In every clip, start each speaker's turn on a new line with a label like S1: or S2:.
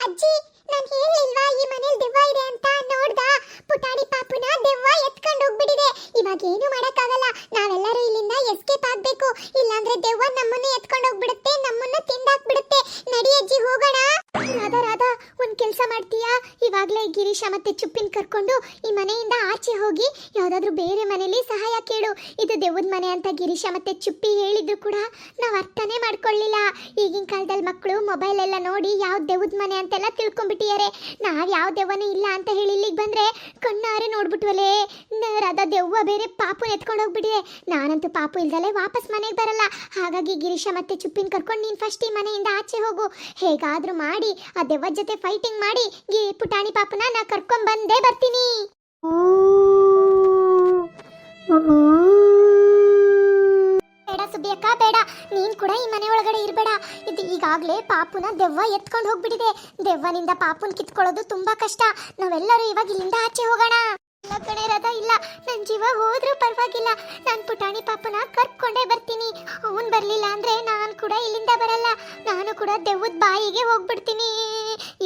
S1: ಅಜ್ಜಿ ನಾನು ಹೇಳಿಲ್ವಾ ಈ ಮನೇಲಿ ದೆವ್ವ ಇದೆ ಅಂತ ನೋಡ್ದ? ಪುಟಾಣಿ ಪಾಪುನ ದೆವ್ವ ಎತ್ಕೊಂಡು ಹೋಗ್ಬಿಟ್ಟಿದೆ. ಇವಾಗ ಏನು ಮಾಡಕ್ಕಾಗಲ್ಲ. ನಾವೆಲ್ಲರೂ ಇಲ್ಲಿಂದ ಎಸ್ಕೇಪ್ ಆಗ್ಬೇಕು. ಇಲ್ಲಾಂದ್ರೆ ದೆವ್ವ ನಮ್ಮನ್ನ ಎತ್ಕೊಂಡು ಹೋಗ್ಬಿಡುತ್ತೆ, ನಮ್ಮನ್ನ ತಿಂದಾಕ್ಬಿಡುತ್ತೆ. ನಡಿ ಅಜ್ಜಿ, ಹೋಗೋಣ. ರಾಧಾ ರಾಧಾ, ಒಂದ್ ಕೆಲ್ಸ ಮಾಡ್ತೀಯಾ? ಇವಾಗ್ಲೇ ಗಿರೀಶ ಮತ್ತೆ ಚುಪ್ಪಿನ್ ಕರ್ಕೊಂಡು ಈ ಮನೆಯಿಂದ ಆಚೆ ಹೋಗಿ ಯಾವ್ದಾದ್ರು ಬೇರೆ ಮನೇಲಿ ಸಹಾಯ ಕೇಳು. ಇದು ದೆವ್ವದ ಮನೆ ಅಂತ ಗಿರೀಶ ಮತ್ತೆ ಚುಪ್ಪಿ ಹೇಳಿದ್ರು ಕೂಡ ನಾವ್ ಅರ್ಥನೇ ಮಾಡ್ಕೊಳ್ಳಿಲ್ಲ. ಈಗಿನ ಕಾಲದಲ್ಲಿ ಮಕ್ಕಳು ಮೊಬೈಲ್ ಎಲ್ಲ ನೋಡಿ ಯಾವ ದೆವ್ವದ ಮನೆ ಅಂತೆಲ್ಲ ತಿಳ್ಕೊಂಡ್ಬಿಟ್ಟಿದ್ದಾರೆ. ನಾವ್ ಯಾವ ದೆವ್ವನೂ ಇಲ್ಲ ಅಂತ ಹೇಳಿ ಇಲ್ಲಿಗೆ ಬಂದ್ರೆ ಕಣ್ಣಾರೆ ನೋಡ್ಬಿಟ್ವಲೇ. ಅದ ದೆವ್ವ ಬೇರೆ ಪಾಪು ಎತ್ಕೊಂಡು ಹೋಗ್ಬಿಟ್ಟಿದೆ ನಾನಂತೂ ಪಾಪು ಇಲ್ದಲೇ ವಾಪಸ್ ಮನೆಗೆ ಬರಲ್ಲ. ಹಾಗಾಗಿ ಗಿರೀಶ ಮತ್ತೆ ಚುಪ್ಪಿನ ಕರ್ಕೊಂಡು ನೀನ್ ಫಸ್ಟ್ ಈ ಮನೆಯಿಂದ ಆಚೆ ಹೋಗು. ಹೇಗಾದ್ರೂ ಮಾಡಿ, ಆ ದೆವ್ವದ ಜೊತೆ ಫೈಟಿಂಗ್ ಮಾಡಿ, ಗಿ ಪುಟಾಣಿ ಪಾಪನ ನಾ ಕರ್ಕೊಂಡ್ ಬಂದೇ ಬರ್ತೀನಿ ಇರ್ಬೇಡ ಇದು ಈಗಾಗ್ಲೇ ಪಾಪುನ ದೆವ್ವ ಎತ್ಕೊಂಡು ಹೋಗ್ಬಿಟ್ಟಿದೆ. ದೆವ್ವನಿಂದ ಪಾಪುನ್ ಕಿತ್ಕೊಳ್ಳೋದು ತುಂಬಾ ಕಷ್ಟ. ನಾವೆಲ್ಲರೂ ಇವಾಗ ಇಲ್ಲಿಂದ ಆಚೆ ಹೋಗೋಣ. ಇಲ್ಲ ಕಣೆ, ರಥ ಇಲ್ಲ. ನನ್ ಜೀವ ಹೋದ್ರೂ ಪರವಾಗಿಲ್ಲ. ನಾನ್ ಪುಟಾಣಿ ಪಾಪನ ಕರ್ಕೊಂಡೇ ಬರ್ತೀನಿ. ಅವನ್ ಬರ್ಲಿಲ್ಲ ಅಂದ್ರೆ ನಾನ್ ಕೂಡ ಇಲ್ಲಿಂದ ಬರಲ್ಲ. ನಾನು ಕೂಡ ದೆವ್ವದ ಬಾಯಿಗೆ ಹೋಗ್ಬಿಡ್ತೀನಿ.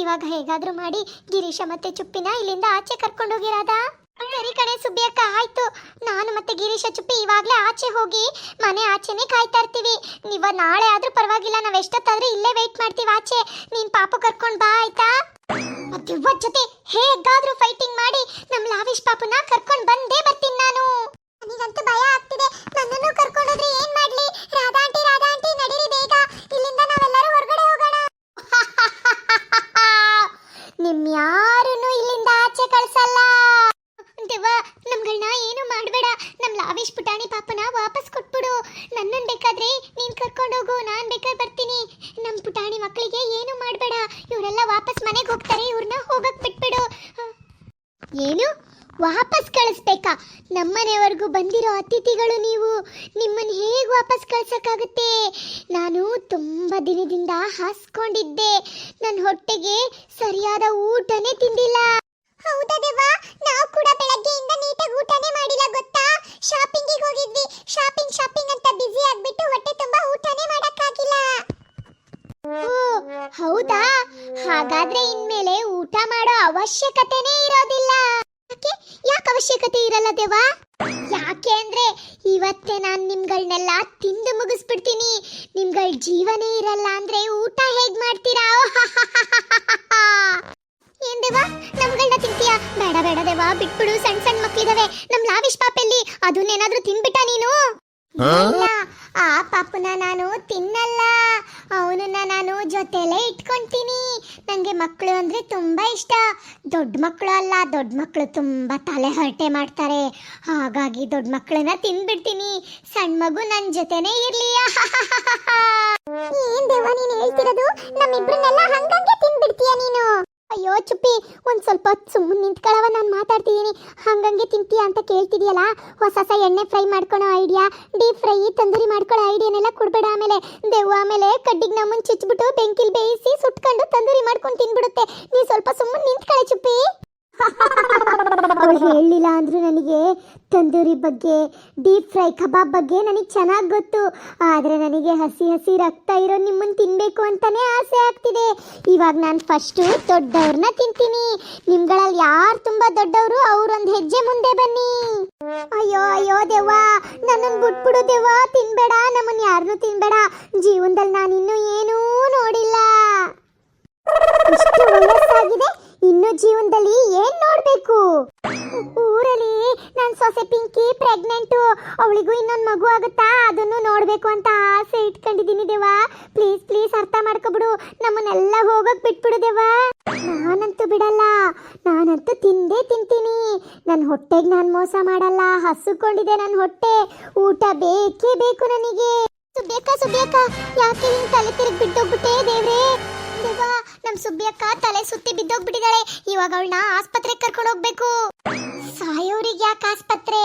S1: ಇವಾಗ ಹೇಗಾದ್ರೂ ಮಾಡಿ ಗಿರೀಶ ಮತ್ತೆ ಚುಪ್ಪಿನ ಇಲ್ಲಿಂದ ಆಚೆ ಕರ್ಕೊಂಡು ಹೋಗಿರಾದ ಸರಿ ಕಡೆ ಸುಬ್ಬಿಯಕ್ಕ ಆಯ್ತು. ನಾನು ಮತ್ತೆ ಗಿರೀಶ, ಚುಪ್ಪಿ ಇವಾಗ್ಲೇ ಆಚೆ ಹೋಗಿ ಮನೆ ಆಚೆನೆ ಕಾಯ್ತಾ ಇರ್ತೀವಿ. ನೀವ ನಾಳೆ ಆದ್ರೂ ಪರವಾಗಿಲ್ಲ, ನಾವ್ ಎಷ್ಟೊತ್ತಾದ್ರೂ ಇಲ್ಲೇ ವೇಟ್ ಮಾಡ್ತೀವಿ ಆಚೆ. ನೀನ್ ಪಾಪ ಕರ್ಕೊಂಡ್ ಬಾ, ಆಯ್ತಾ? ಮತ್ತೆ ಜೊತೆ ಹೇಗಾದ್ರೂ ಫೈಟಿಂಗ್ ಮಾಡಿ ನಮ್ ಲಾವಿಶ್ ಪಾಪನ ಕರ್ಕೊಂಡ್ ಬಂದೇ ಬರ್ತೀನಿ ನಾನು. ನನಗಂತೂ ಭಯ ಆಗ್ತಿದೆ. ನನ್ನನ್ನು ಕರ್ಕೊಂಡೋದ್ರೆ ಏನ್ ಮಾಡ್ಲಿ? ರಾಧಾ ಆಂಟಿ ರಾಧಾ ಆಂಟಿ, ನಡೀರಿ ಬೇಗ. ಇಲ್ಲಿಂದ ನಾವೆಲ್ಲರೂ ಹೊರಗಡೆ ಹೋಗೋಣ. ನಿಮ್ ಯಾರನ್ನು ಇಲ್ಲಿಂದ ಆಚೆ ಕಳ್ಸಲ್ಲ. ದೇವ ನಮ್ಗಳನ್ನ ಏನು ಮಾಡಬೇಡ. ನಮ್ ಲಾವೇಶ್ ಪುಟಾಣಿ ಪಾಪನ ವಾಪಸ್ ಕೊಟ್ಬಿಡು. ನನ್ನನ್ ಬೇಕಾದ್ರೆ ನೀನ್ ಕರ್ಕೊಂಡು ಹೋಗು, ನಾನ್ ಬೇಕಾದ್ರೆ ಬರ್ತೀನಿ. ನಮ್ ಪುಟಾಣಿ ಮಕ್ಕಳಿಗೆ ಏನು ಮಾಡಬೇಡ. ಇವರೆಲ್ಲ ವಾಪಸ್ ಮನೆಗೆ ಹೋಗ್ತಾರೆ ಇವ್ರನ್ನ ಹೋಗಕ್ ಬಿಟ್ಬಿಡು. ಏನು? ವಾಪಸ್ ಕಳಿಸ್ಬೇಕಾ? ನಮ್ಮನೆವರೆಗೂ ಬಂದಿರೋ ಅತಿಥಿಗಳು ನೀವು. ನಿಮ್ಮನ್ನ ಹೇಗೆ ವಾಪಸ್ ಕಳ್ಸೋಕ್ಕಾಗುತ್ತೆ? ನಾನು ತುಂಬ ದಿನದಿಂದ ಹಾಸ್ಕೊಂಡಿದ್ದೆ. ನನ್ನ ಹೊಟ್ಟೆಗೆ ಸರಿಯಾದ ಊಟನೇ ತಿಂದಿಲ್ಲ. ಇರಲ್ಲ ದೇವಾ ಯಾಕೆ ಅಂದ್ರೆ ಇವತ್ತೇ ನಾನು ನಿಮ್ಗಳನ್ನೆಲ್ಲ ತಿಂದು ಮುಗಿಸ್ಬಿಡ್ತೀನಿ. ನಿಮ್ಗಳ ಜೀವನೇ ಇರಲ್ಲ ಅಂದ್ರೆ ಊಟ ಹೇಗ್ ಮಾಡ್ತೀರಾ? ಏನ್ ದೇವಾ? ನಮ್ಗಳನ್ನ ತಿಂತೀಯಾ? ಬೇಡ ಬೇಡ ದೇವಾ. ಬಿಟ್ಬಿಡು ಸಣ್ಣ ಸಣ್ಣ ಮಕ್ಳಿದಾವೆ. ನಮ್ ಲಾವಿಶ್ ಪಾಪೆಲ್ಲಿ ಅದನ್ನೇನಾದ್ರೂ ತಿನ್ಬಿಟ್ಟ ನೀನು? ಆ ಪಾಪುನ ನಾನು ತಿನ್ನಲ್ಲ. ಅವನನ್ನ ನಾನು ಜೊತೆಲೇ ಇಟ್ಕೊಂತೀನಿ. ನನಗೆ ಮಕ್ಕಳು ಅಂದ್ರೆ ತುಂಬಾ ಇಷ್ಟ. ದೊಡ್ಡ ಮಕ್ಕಳು ಅಲ್ಲ ದೊಡ್ಡ ಮಕ್ಕಳು ತುಂಬಾ ತಲೆ ಹರಟೆ ಮಾಡ್ತಾರೆ. ಹಾಗಾಗಿ ದೊಡ್ಡ ಮಕ್ಕಳನ್ನ ತಿನ್ಬಿಡ್ತೀನಿ. ಸಣ್ಣ ಮಗು ನನ್ನ ಜೊತೆನೇ ಇರ್ಲಿ. ಏನ್ ದೇವ ನೀನು ಹೇಳ್ತಿರೋದು? ನಮ್ಮಿಬ್ರನ್ನೆಲ್ಲ ಹಂಗಂಗೆ ತಿನ್ಬಿಡ್ತೀಯ ನೀನು? ಅಯ್ಯೋ ಚುಪ್ಪಿ, ಒಂದ್ ಸ್ವಲ್ಪ ಸುಮ್ಮನೆ ನಿಂತ್ಕೊಳ್ಳವ ನಾನು ಮಾತಾಡ್ತಿದ್ದೀನಿ ಹಂಗಂಗೆ ತಿಂತೀಯ ಅಂತ ಕೇಳ್ತಿದ್ಯಲ್ಲ? ಹೊಸ ಹೊಸ ಎಣ್ಣೆ ಫ್ರೈ ಮಾಡ್ಕೊಳೋ ಐಡಿಯಾ ಡೀಪ್ ಫ್ರೈ ತಂದೂರಿ ಮಾಡ್ಕೊಳ್ಳೋ ಐಡಿಯಾನೆಲ್ಲ ಕೊಡ್ಬೇಡ ಆಮೇಲೆ. ದೆವ್ವ ಆಮೇಲೆ ಕಡ್ಡಿಗೆ ನಮ್ಮನ್ನ ಚುಚ್ಬಿಟ್ಟು ಬೆಂಕಿಲ್ ಬೇಯಿಸಿ ಸುಟ್ಕೊಂಡು ತಂದೂರಿ ಮಾಡ್ಕೊಂಡು ತಿನ್ಬಿಡುತ್ತೆ. ನೀ ಸ್ವಲ್ಪ ಸುಮ್ಮನೆ ನಿಂತ್ಕೊಳ್ಳೆ ಚುಪ್ಪಿ. ಅವಳು ಹೇಳಲಿಲ್ಲ ಅಂದ್ರು ನನಗೆ ತಂದೂರಿ ಬಗ್ಗೆ ಡೀಪ್ ಫ್ರೈ ಕಬಾಬ್ ಬಗ್ಗೆ ನನಗೆ ಚೆನ್ನಾಗಿ ಗೊತ್ತು. ಆದರೆ ನನಗೆ ಹಸಿ ಹಸಿ ರಕ್ತ ಇರೋ ನಿಮ್ಮನ್ನು ತಿನ್ನಬೇಕು ಅಂತಾನೆ ಆಸೆ ಆಗ್ತಿದೆ. ಇವಾಗ ನಾನು ಫಸ್ಟು ದೊಡ್ಡವ್ರನ್ನ ತಿಂತೀನಿ. ನಿಮ್ಗಳಲ್ಲಿ ಯಾರು ತುಂಬ ದೊಡ್ಡವರು, ಅವ್ರೊಂದು ಹೆಜ್ಜೆ ಮುಂದೆ ಬನ್ನಿ. ಅಯ್ಯೋ ಅಯ್ಯೋ ದೇವ ನನ್ನನ್ನು ಬಿಟ್ಬಿಡು ದೇವ ತಿನ್ಬೇಡ ನಮ್ಮನ್ನು ಯಾರನ್ನೂ ತಿನ್ಬೇಡ. ಜೀವನದಲ್ಲಿ ನಾನು ಇನ್ನೂ ಏನೂ ನೋಡಿಲ್ಲ ಇಷ್ಟು ವಯಸ್ಸಾಗಿದೆ ಇನ್ನು ಜೀವನದಲ್ಲಿ ಏನ್ ನೋಡ್ಬೇಕು? ಊರಲ್ಲಿ ನನ್ ಸೊಸೆ ಪಿಂಕಿ ಪ್ರೆಗ್ನೆಂಟ್. ಅವಳಿಗೂ ಇನ್ನೊಂದು ಮಗು ಆಗುತ್ತಾ? ಅದನ್ನು ನೋಡ್ಬೇಕು ಅಂತ ಆಸೆ ಇಟ್ಕೊಂಡಿದ್ದೀನಿ ದೇವಾ. ಪ್ಲೀಸ್ ಪ್ಲೀಸ್ ಅರ್ಥ ಮಾಡ್ಕೊಬಿಡು. ನಮ್ಮನ್ನೆಲ್ಲ ಹೋಗಕ್ ಬಿಟ್ಬಿಡು ದೇವಾ. ನಾನಂತೂ ಬಿಡಲ್ಲ. ನಾನಂತೂ ತಿಂದೇ ತಿಂತೀನಿ. ನನ್ನ ಹೊಟ್ಟೆಗೆ ನಾನು ಮೋಸ ಮಾಡಲ್ಲ. ಹಸುಕೊಂಡಿದೆ ನನ್ನ ಹೊಟ್ಟೆ. ಊಟ ಬೇಕೇ ಬೇಕು ನನಗೆ. ಸುಬ್ಯಕ್ಕ ಸುಬೇಕಾ ಯಾಕೆ ನಿನ್ ತಲೆ ತಿರುಗಿ ಬಿಟ್ಟೋಗ್ಬಿಟ್ಟೆ ದೇವ್ರೇ? ದೇವಾ ನಮ್ ಸುಬ್ಯಕ್ಕ ತಲೆ ಸುತ್ತಿ ಬಿದ್ದೋಗ್ಬಿಟ್ಟಿದ್ದಾಳೆ ಇವಾಗ ಅವಳನ್ನ ಆಸ್ಪತ್ರೆಗೆ ಕರ್ಕೊಂಡು ಹೋಗ್ಬೇಕು. ಸಾಯೋರಿಗೆ ಯಾಕೆ ಆಸ್ಪತ್ರೆ?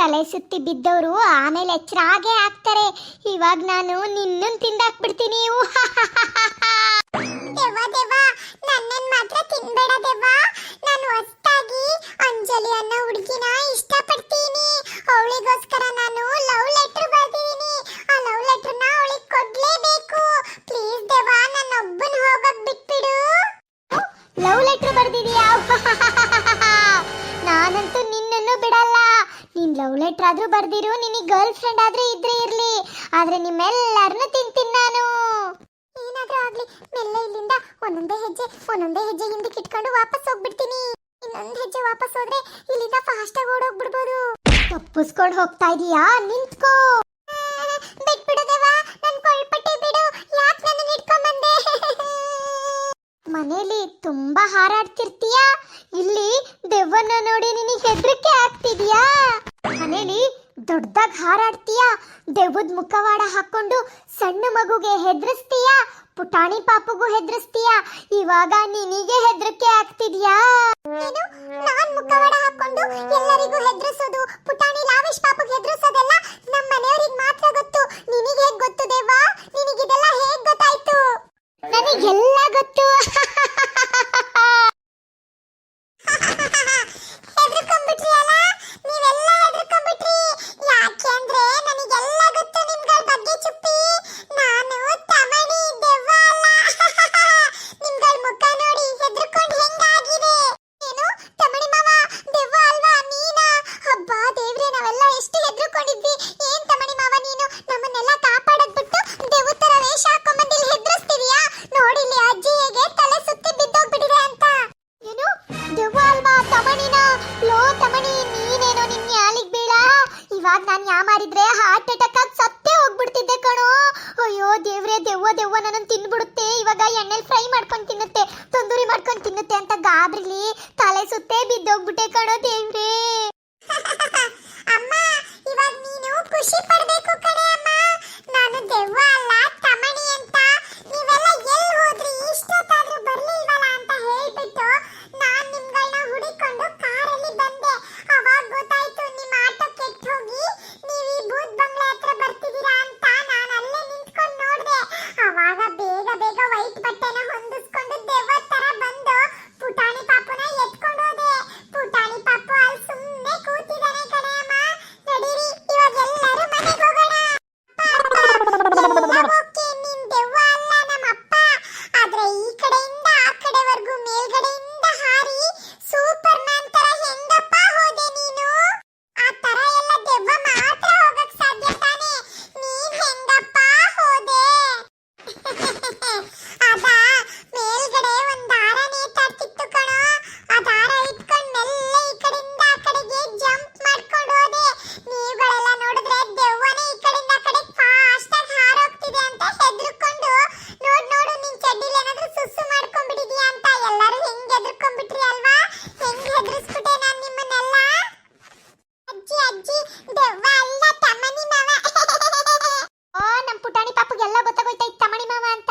S1: ತಲೆ ಸುತ್ತಿ ಬಿದ್ದವರು ಆಮೇಲೆ ಎಚ್ಚರ ಆಗೇ ಆಗ್ತಾರೆ. ಇವಾಗ ನಾನು ನಿನ್ನನ್ ತಿಂದಾಕ್ಬಿಡ್ತೀನಿ. ದೇವ ದೇವ ನನ್ನನ್ ಮಾತ್ರ ತಿನ್ಬೇಡ ದೇವಾ ನಾನು ಹೊಸ್ತಾಗಿ ಅಂಜಲಿ ಅನ್ನೋ ಹುಡುಗಿನ ಆದ್ರೂ ಬರ್ದಿರು, ನಿನಗೆ ಗರ್ಲ್ ಫ್ರೆಂಡ್ ಆದ್ರೆ ಇದ್ರೆ ಇರ್ಲಿ. ಆದ್ರೆ ನಿಮ್ಮೆಲ್ಲರನ್ನು ತಿಂತೀನಿ ನಾನು. ಏನಾದ್ರೂ ಆಗ್ಲಿ, ಮೆಲ್ಲ ಇಲ್ಲಿಂದ ಒಂದೊಂದೇ ಹೆಜ್ಜೆ ಒಂದೊಂದೇ ಹೆಜ್ಜೆ ಹಿಂದಕ್ಕೆ ಇಟ್ಕೊಂಡು ವಾಪಸ್ ಹೋಗ್ಬಿಡ್ತೀನಿ. ಇನ್ನೊಂದ್ ಹೆಜ್ಜೆ ವಾಪಸ್ ಹೋದ್ರೆ ಇಲ್ಲಿಂದ ಫಾಸ್ಟ್ ಆಗಿ ಓಡೋಗ್ಬಿಡ್ಬೋದು. ತಪ್ಪಿಸ್ಕೊಂಡು ಹೋಗ್ತಾ ಇದೀಯಾ? ನಿಂತ್ಕೋ. ನನ್ ಕೊಳ್ಪಟ್ಟಿ ಬಿಡು. ಯಾಕೆ ನನ್ನ ಇಟ್ಕೊಂಡ್ ಬಂದೆ? ಮನೇಲಿ ತುಂಬಾ ಹಾರಾಡ್ತಿರ್ತೀಯ ಹಾರಾಡ್ತೀಯ? ದೆವ್ವದ ಮುಖವಾಡ ಹಾಕೊಂಡು ಸಣ್ಣ ಮಗುಗೆ ಹೆದರಿಸ್ತೀಯ? ಪುಟಾಣಿ ಪಾಪುಗೂ ಹೆದರಿಸ್ತೀಯ? ಇವಾಗ ನಿನಗೆ ಹೆದರಿಕೆ ಆಗ್ತಿದ್ಯಾ? ಏನು ನಾನ್ ಮುಖವಾಡ ಹಾಕೊಂಡು ಎಲ್ಲರಿಗೂ ಹೆದರಿಸೋದು, ಪುಟಾಣಿ ಲಾವೇಶ್ ಪಾಪುಗೆ ಹೆದರಿಸೋದೆಲ್ಲ ನಮ್ಮ ಮನೆಯವರಿಗೆ ಮಾತ್ರ ಗೊತ್ತು. ನಿನಗೆ ಹೇಗ್ ಗೊತ್ತು ದೇವಾ ನಿನಗಿದೆಲ್ಲ ಹೇಗ್ ಗೊತ್ತಾಯ್ತು? ನನಗೆಲ್ಲ ಗೊತ್ತು. ಲೋ ತಮಣಿ ನೀನೇನೋ ನಿನ್ ಯಾಲಿಗ್ ಬೀಳ? ಇವಾಗ ನಾನು ಯಾ ಮಾಡಿದ್ರೆ ಹಾರ್ಟ್ ಅಟ್ಯಾಕ್ ಆಗಿ ಸತ್ತೇ ಹೋಗ್ಬಿಡ್ತಿದ್ದೆ ಕಣೋ. ಅಯ್ಯೋ ದೇವ್ರೆ, ದೆವ್ವ ದೆವ್ವ ನನ್ನ ತಿನ್ಬಿಡುತ್ತೆ. ಇವಾಗ ಎಣ್ಣೆಲಿ ಫ್ರೈ ಮಾಡ್ಕೊಂಡು ತಿನ್ನುತ್ತೆ, ತಂದೂರಿ ಮಾಡ್ಕೊಂಡು ತಿನ್ನುತ್ತೆ ಅಂತ ಗಾಬ್ರಿಲಿ ತಲೆ ಸುತ್ತೇ ಬಿದ್ದೋಗ್ಬಿಟ್ಟೆ ಕಣೋ ದೇವ್ರೆ ಅಮ್ಮ ಇವಾಗ ನೀನು ಖುಷಿ ಪಡ್ಬೇಕು ಕಣೆ ಅಮ್ಮ ನಾನು ದೆವ್ವ ಅಲ್ಲ ತಮಣಿ ಅಂತ ನೀವೆಲ್ಲ ಎಲ್ಲಿ ಹೋದ್ರಿ ಇಷ್ಟೊತ್ತಾದ್ರೂ ಬರ್ಲಿಲ್ವಲ್ಲ ಅಂತ ಹೇಳ್ಬಿಟ್ಟು ನಾನ್ ನಿಮ್ಗಳನ್ನ ಹುಡಿಕೊಂಡು ಕಾರಲ್ಲಿ ಬಂದೆ ಅವಾಗ ಗೊತ್ತಾಯ್ತು ನಿಮ್ಮ ಆಟೋ ಕೆಟ್ಟ ಹೋಗಿ ನೀವು ಈ ಭೂತ್ ಬಂಗ್ಲೆ ಹತ್ರ ಬರ್ತಿದ್ದೀರಾ ಅಂತ ನಾನು ಅಲ್ಲೇ ನಿಂತ್ಕೊಂಡು ನೋಡ್ದೆ ಅವಾಗ ಬೇಗ ಬೇಗ ವೈಟ್ ಬಟ್ಟೆನ ಹೊಂದಿಸ್ಕೊಂಡು ದೆವ್ವ ತರ ಬಂದು ಪುಟಾಣಿ ಪಾಪುನ ಎತ್ಕೊಂಡು ಹೋದೆ ಪುಟಾಣಿ ಪಾಪು ಅಲ್ಲಿ ಸುಮ್ಮನೆ ಕೂತಿದ್ದಾನೆ ಕಣೆ ಅಮ್ಮ ನಡೀರಿ ಇವಾಗ ಎಲ್ಲರೂ ಮನೆಗೆ ಹೋಗೋಣ ಓಕೆ ನಿನ್ ದೆವ್ವ ಅಲ್ಲ ನಮ್ಮಪ್ಪ ಆದ್ರೆ ಈ ಕಡೆಯಿಂದ ಆ ಕಡೆವರೆಗೂ ಮೇಲ್ಗಡೆಯಿಂದ ಹಾರಿ ಸೂಪರ್ ಮ್ಯಾನ್ ತರ ಹೆಂಗಪ್ಪ ಹೋದೆ ನೀನು ಆ ತರ ಎಲ್ಲ ದೆವ್ವ ಮಾತ್ರ ಹೋಗಕ್ ಸಾಧ್ಯ ತಾನೆ ನೀನ್ ಹೆಂಗಪ್ಪ ಹೋದೆ ಅದ ಮೇಲ್ಗಡೆ ಒಂದ್ ದಾರ ನೇತಾಡ್ತಿತ್ತು ಕಣೋ ಆ ದಾರ ಇಟ್ಕೊಂಡ್ ಮೆಲ್ಲ ಈ ಕಡೆಯಿಂದ ಆ ಕಡೆಗೆ ಜಂಪ್ ಮಾಡ್ಕೊಂಡು ಹೋದೆ ನೀವುಗಳೆಲ್ಲ ನೋಡಿದ್ರೆ ದೆವ್ವನೇ ಈ ಕಡೆಯಿಂದ ಆ ಕಡೆ ಫಾಸ್ಟ್ ಆಗಿ ಹಾರೋಗ್ತಿದೆ ಅಂತ ಹೆದರ್ಕೊಂಡು ನೋಡ್ ನೋಡು ನಿನ್ ಚಡ್ಡಿಲಿ ಏನಾದ್ರೂ ಸುಸ್ಸು ಮಾಡ್ಕೊಂಡ್ಬಿಟ್ಟಿದ್ಯಾ ಅಂತ ಎಲ್ಲರೂ ಹೆಂಗ್ ಹೆದರ್ಕೊಂಡ್ಬಿಟ್ರಿ ಅಲ್ವಾ ಹೆಂಗ್ ಹೆದರ್ಸ್ಬಿಟ್ಟೆ ನಾನ್ ನಿಮ್ಮನ್ನೆಲ್ಲ ಅಜ್ಜಿ ಅಜ್ಜಿ ದೆವ್ವ ಅಲ್ಲ ತಮ್ಮನಿ ಮಾವ ಓ ನಮ್ ಪುಟಾಣಿ ಪಾಪಗೆಲ್ಲ ಗೊತ್ತಾಗೋಯ್ತೈತ್ ತಮಣಿ ಮಾವ ಅಂತ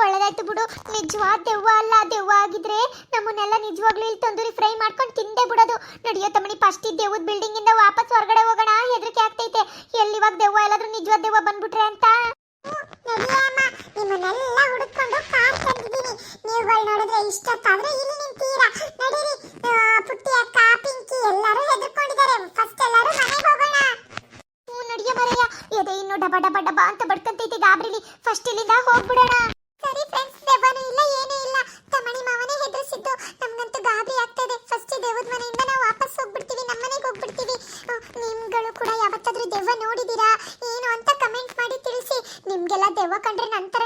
S1: ಒಳ್ಳೇದಾಯ್ತು ಬಿಡು ನಿಜವಾದ ದೆವ್ವ ಅಲ್ಲ ದೆವ್ವ ಆಗಿದ್ರೆ ನಮ್ಮನ್ನೆಲ್ಲ ನಿಜವಾಗ್ಲೂ ಇಲ್ಲಿ ತಂದೂರಿ ಫ್ರೈ ಮಾಡ್ಕೊಂಡು ತಿಂದೆ ಬಿಡೋದು. ನಡಿಯೋ ತಮ್ಮಣಿ ಫಸ್ಟ್ ಈ ದೆವ್ವದ ಬಿಲ್ಡಿಂಗ್ ಇಂದ ವಾಪಸ್ ಹೊರಗಡೆ ಹೋಗೋಣ. ಹೆದರಿಕೆ ಆಗ್ತೈತೆ. ಎಲ್ಲಿ ಇವಾಗ ದೆವ್ವ ಎಲ್ಲಾದ್ರೂ ನಿಜವಾದ ದೆವ್ವ ಬಂದ್ಬಿಟ್ರೆ ಅಂತ? ನಡಿಯಮ್ಮ ನಿಮ್ಮನ್ನೆಲ್ಲ ಹುಡುಕೊಂಡು ಕಾರ್ ತಂದಿದ್ದೀನಿ. ನೀವುಗಳು ನೋಡಿದ್ರೆ ಇಷ್ಟೊತ್ತಾದ್ರೆ ಇಲ್ಲಿ ನಿಂತೀರಾ? ನಡೀರಿ. ಪುಟ್ಟಿ ಅಕ್ಕ ಪಿಂಕಿ ಎಲ್ಲರೂ ಹೆದರ್ಕೊಂಡಿದ್ದಾರೆ. ಫಸ್ಟ್ ಎಲ್ಲರೂ ಮನೆಗೆ ಹೋಗೋಣ. ಹ್ಞೂ ನಡಿಯ ಮರೆಯ. ಎದೆ ಇನ್ನು ಡಬ ಡಬ ಡಬ ಅಂತ ಬಡ್ಕಂತೈತಿ ಗಾಬ್ರಿಲಿ. ಫಸ್ಟ್ ಇಲ್ಲಿಂದ ಹೋಗ್ಬಿಡೋಣ ಸರಿ ಫ್ರೆಂಡ್ಸ್ ದೆವ್ವನೂ ಇಲ್ಲ ಏನೂ ಇಲ್ಲ ತಮಣಿ ಮಾವನೇ ಹೆದರ್ಸಿದ್ದು ನಮ್ಗಂತೂ ಗಾಬರಿ ಆಗ್ತದೆ ಫಸ್ಟ್ ದೇವದ ಮನೆಯಿಂದ ನಾವು ವಾಪಸ್ ಹೋಗ್ಬಿಡ್ತೀವಿ ನಮ್ಮ ಮನೆಗೆ ಹೋಗ್ಬಿಡ್ತೀವಿ ಆ, ನಿಮ್ಗಳು ಕೂಡ ಯಾವತ್ತಾದ್ರೂ ದೆವ್ವ ನೋಡಿದೀರಾ ಏನು ಅಂತ ಕಮೆಂಟ್ ಮಾಡಿ ತಿಳಿಸಿ ನಿಮ್ಗೆಲ್ಲ ದೆವ್ವ ಕಂಡ್ರೆ ನಂತರನೇ